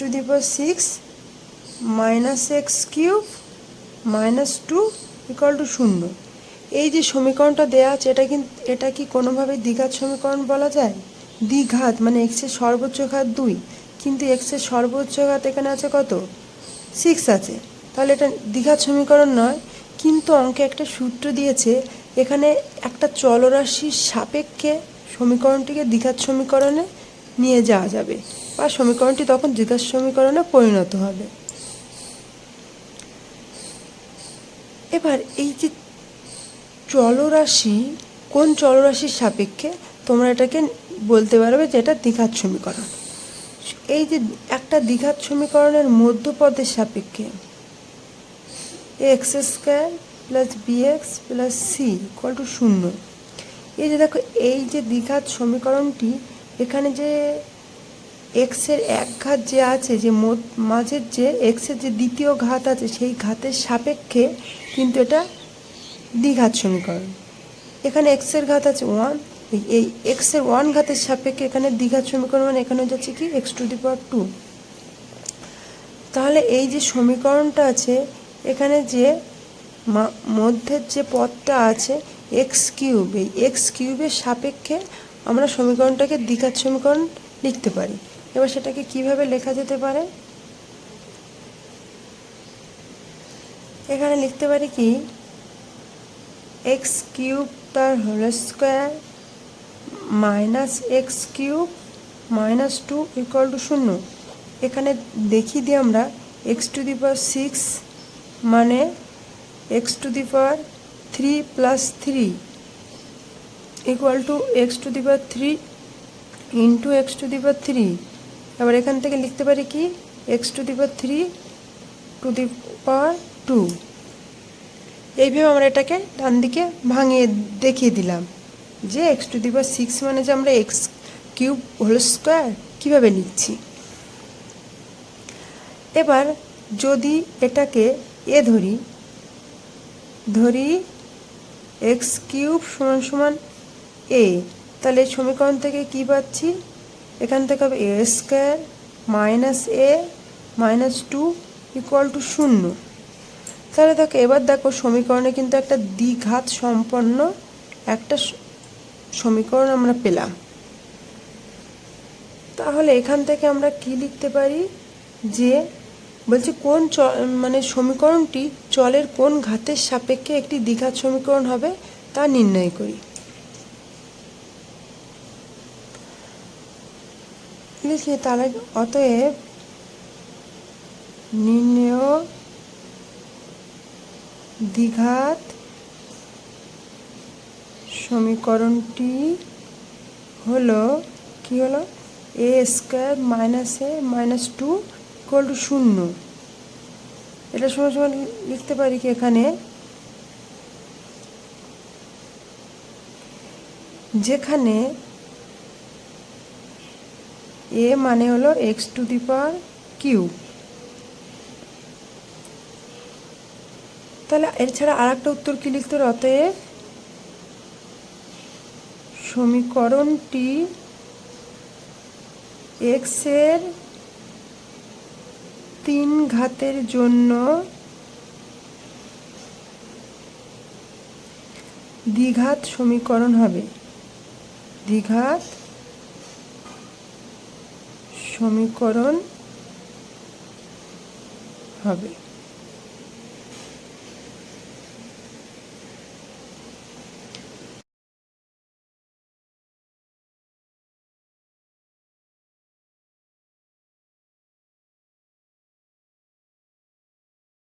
To the power six minus x cube minus two equal to শূন্য। এই যে সমীকরণটা দেওয়া আছে, এটা কিন্তু এটা কি কোনোভাবে দ্বিঘাত সমীকরণ বলা যায়? দ্বিঘাত মানে এক্সের সর্বোচ্চ ঘাত দুই। কিন্তু এক্সের সর্বোচ্চ ঘাত এখানে আছে কত? সিক্স আছে। তাহলে এটা দ্বিঘাত সমীকরণ নয়। কিন্তু অঙ্কে একটা সূত্র দিয়েছে, এখানে একটা চলরাশির সাপেক্ষে সমীকরণটিকে দ্বিঘাত সমীকরণে নিয়ে যাওয়া যাবে। বা সমীকরণটি তখন দ্বিঘাত সমীকরণে পরিণত হবে। এবার এই যে চলরাশি, কোন চলরাশির সাপেক্ষে তোমরা এটাকে বলতে পারবে যে এটা দ্বিঘাত সমীকরণ? এই যে একটা দ্বিঘাত সমীকরণের মধ্যপদের সাপেক্ষে x square plus b x plus c equal to শূন্য। এই যে দেখো, এই যে দ্বিঘাত সমীকরণটি এখানে যে এক্সের এক ঘাত যে আছে, যে মাঝের যে এক্সের যে দ্বিতীয় ঘাত আছে, সেই ঘাতের সাপেক্ষে কিন্তু এটা দ্বিঘাত সমীকরণ। এখানে এক্সের ঘাত আছে ওয়ান এই এক্সের ওয়ান ঘাতের সাপেক্ষে এখানে দ্বিঘাত সমীকরণ মানে এখানে যাচ্ছে কি? X to the power two তাহলে এই যে সমীকরণটা আছে, এখানে যে মধ্যের যে পদটা আছে এক্স কিউব এই এক্স কিউবের সাপেক্ষে আমরা সমীকরণটাকে দ্বিঘাত সমীকরণ লিখতে পারি। এবার সেটাকে কীভাবে লেখা যেতে পারে? এখানে লিখতে পারি কি? এক্স কিউব তার whole square minus x cube minus two equal to শূন্য। এখানে দেখি দিই আমরা x to the power six মানে x to the power three plus three. Equal to x to the power three into x to the power three এবার এখান থেকে লিখতে পারি কি? X to the power three to the power two এইভাবে আমরা এটাকে ডান দিকে ভাঙিয়ে দেখিয়ে দিলাম যে x to the power six মানে যে আমরা এক্স কিউব হোল স্কোয়ার কীভাবে লিখছি এবার যদি এটাকে এ ধরি ধরি এক্স কিউব সমান সমান এ, তাহলে এই সমীকরণ থেকে কি পাচ্ছি? এখান থেকে হবে a square minus a minus two equal to শূন্য। তাহলে দেখো, এবার দেখো সমীকরণে কিন্তু একটা দ্বিঘাত সম্পন্ন একটা সমীকরণ আমরা পেলাম। তাহলে এখান থেকে আমরা কি লিখতে পারি? যে, বলছি কোন চ মানে সমীকরণটি চলের কোন ঘাতের সাপেক্ষে একটি দ্বিঘাত সমীকরণ হবে তা নির্ণয় করি। লিখি তাহলে অতএব নির্ণয় দ্বিঘাত সমীকরণটি হলো কি হলো? A square minus a minus two equal to শূন্য। এটা সময় সময় লিখতে পারি কি এখানে? যেখানে এ মানে হলো x to the power q তাহলে এছাড়া আর একটা উত্তর কি লিখতে? অতএব সমীকরণটি এক্সের তিন ঘাতের জন্য দ্বিঘাত সমীকরণ হবে দ্বিঘাত সমীকরণ হবে।